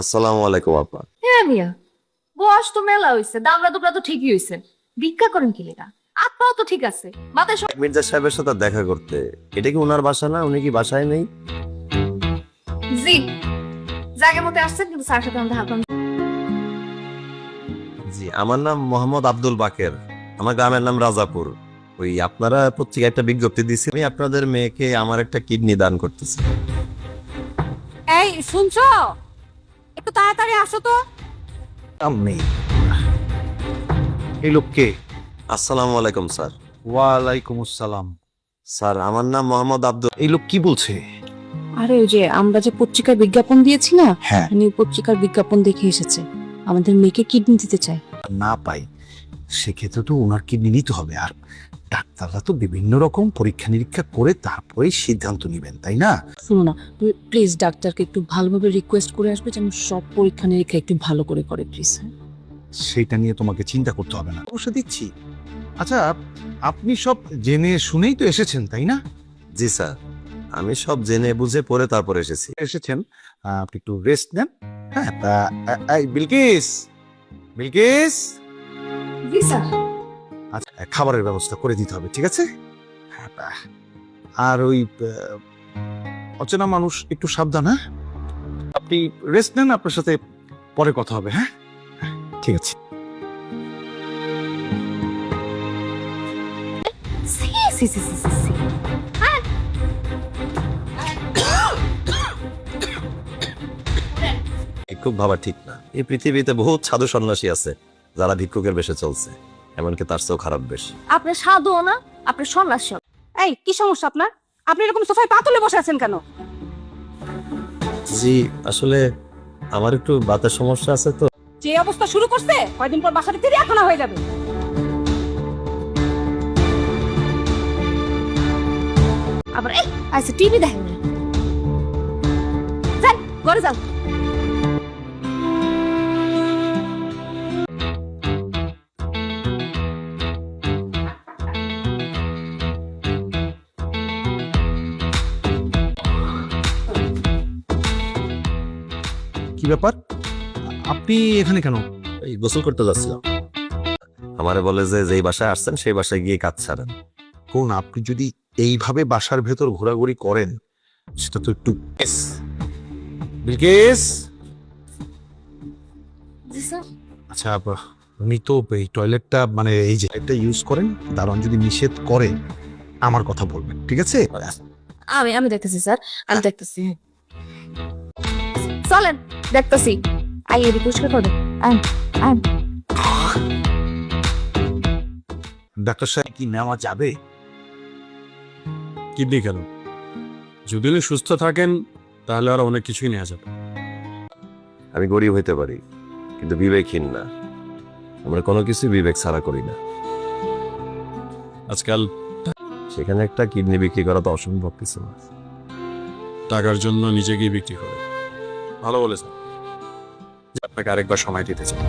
আসসালামু আলাইকুম আপা। হ্যাঁ মিয়া বয়স তো মেলা হইছে দামরা দুবরা তো ঠিকই হইছে। ভিক্ষা করেন কি লেগা? তো ঠিক আছে মাথায় সব মির্জা সাহেবের সাথে দেখা করতে। এটা কি ওনার বাসা না? উনি কি বাসায় নেই? জি জায়গা মতো আসছেন কিন্তু স্যার সাথে আমাদের হাত জি আমার নাম মোহাম্মদ আব্দুল বাকের। আমার গ্রামের নাম রাজাপুর। ওই আপনারা পত্রিকায় একটা বিজ্ঞপ্তি দিয়েছি আমি আপনাদের মেয়েকে আমার একটা কিডনি দান করতেছি। এই শুনছো? একটু তাড়াতাড়ি আসো তো। নেই। এই লোককে। আসসালামু আলাইকুম স্যার। ওয়ালাইকুম আসসালাম স্যার আমার নাম মোহাম্মদ আব্দুল। এই লোক কি বলছে? আরে ওই যে আমরা যে পত্রিকায় বিজ্ঞাপন দিয়েছি না হ্যাঁ। উনি পত্রিকার বিজ্ঞাপন দেখে এসেছে। আমাদের মেয়েকে কিডনি দিতে চায়। না পাই। সেক্ষেত্রে তো ওনার কিডনি নিতে হবে। আর ডাক্তাররা তো বিভিন্ন রকম পরীক্ষা নিরীক্ষা করে তারপরেই সিদ্ধান্ত নেবেন তাই না? শুনো না তুমি প্লিজ ডাক্তারকে একটু ভালোভাবে রিকোয়েস্ট করে আসবে যেন সব পরীক্ষা নিরীক্ষা একটু ভালো করে করে প্লিজ সেটা নিয়ে তোমাকে চিন্তা করতে হবে না। অবশ্য দিচ্ছি আচ্ছা আপনি সব জেনে শুনেই তো এসেছেন তাই না? জি স্যার আমি সব জেনে বুঝে পরে তারপর এসেছি। এসেছেন। আপনি একটু রেস্ট নেন হ্যাঁ? বিলকিস! বিলকিস! জি স্যার। আচ্ছা খাবারের ব্যবস্থা করে দিতে হবে ঠিক আছে? হ্যাঁ, আর ওই অচেনা মানুষ একটু সাবধান হ্যাঁ? আপনি রেস্ট নেন আপনার সাথে পরে কথা হবে হ্যাঁ? হ্যাঁ, ঠিক আছে। সি সি সি সি সি সি। খুব ভাবা ঠিক না। এই পৃথিবীতে বহুত সাধু সন্ন্যাসী আছে যারা ভিক্ষুকের বেশে চলছে। এমনকি তার চেয়েও খারাপ বেশ। আপনি সাধুও না আপনি সন্ন্যাসী এই কি সমস্যা আপনার? আপনি এরকম সোফায় পা তুলে বসে আছেন কেন? জি আসলে আমার একটু বাতের সমস্যা আছে তো। যে অবস্থা শুরু করছে কয়দিন পর বাসাটা চিড়িয়াখানা হয়ে যাবে। আবার এই আচ্ছা টিভি দেখেন। না যান ঘরে যান। ব্যাপার? আপনি এখানে কেন? এই গোসল করতে যাচ্ছিলাম। আমারে বলে যে যেই বাসায় আসছেন সেই বাসায় গিয়ে কাজ ছাড়েন কোন আপনি যদি এইভাবে বাসার ভেতর ঘোরাঘুরি করেন সেটা তো একটু বিলকিস! আচ্ছা উনি তো এই টয়লেটটা মানে এই যে এটা ইউজ করেন দারোয়ান যদি নিষেধ করে আমার কথা বলবেন ঠিক আছে? আমি আমি দেখতেছি স্যার আমি দেখতেছি। চলেন দেখতেছি। আই এডি পরিষ্কার করে আন আন ডাক্তার সাহেব কি নেওয়া যাবে? কিডনি কেন? যদি উনি সুস্থ থাকেন তাহলে আর অনেক কিছুই নেওয়া যাবে। আমি গরিব হইতে পারি কিন্তু বিবেকহীন না। আমরা কোনো কিছু বিবেক ছাড়া করি না। আজকাল সেখানে একটা কিডনি বিক্রি করা তো অসম্ভব কিছু না। টাকার জন্য নিজেকেই বিক্রি করে। ভালো বলেছেন যে আপনাকে আরেকবার সময় দিতে চাই।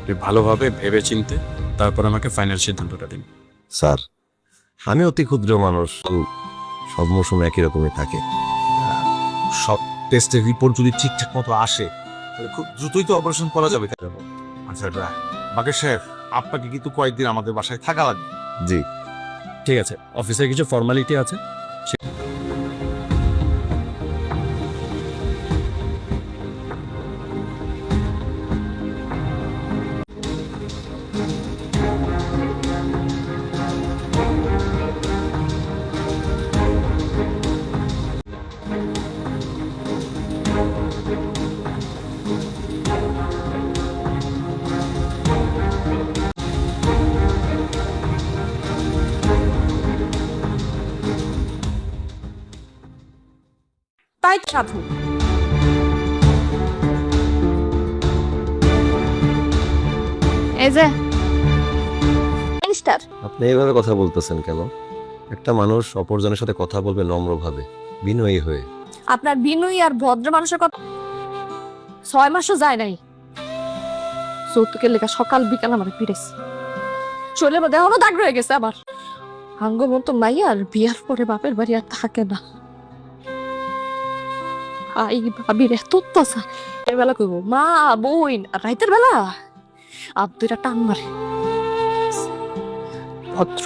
আপনি ভালোভাবে ভেবে চিনতে তারপর আমাকে ফাইনাল সিদ্ধান্তটা দিন। স্যার আমি অতি ক্ষুদ্র মানুষ সব মৌসুমে একই রকমই থাকে। সব টেস্টের রিপোর্ট যদি ঠিকঠাক মতো আসে তাহলে খুব দ্রুতই তো অপারেশন করা যাবে। তাই আচ্ছা বাকের সাহেব আপনাকে কিন্তু কয়েকদিন আমাদের বাসায় থাকা লাগবে। জি। ঠিক আছে অফিসে কিছু ফর্মালিটি আছে? তাই সাধু। এই যে। স্টার আপনি এইভাবে কথা বলতেছেন কেন? একটা মানুষ অপরজনের সাথে কথা বলবে নম্রভাবে বিনয়ী হয়ে। আপনার বিনয়ী আর ভদ্র মানুষের কথা ছয় মাসও যায় নাই। যৌতুকের লেখা সকাল বিকাল আমার পিড়েছে মধ্যে এখনও দাগ রয়ে গেছে আমার। হাঙ্গ মতো নাই আর বিয়ার পরে বাপের বাড়ি আর থাকে না। ভাই ভাবির এত অত্যাচার। বেলা কইব, মা আর রাইতের বেলা? আর দুইটা টান মারে। ভদ্র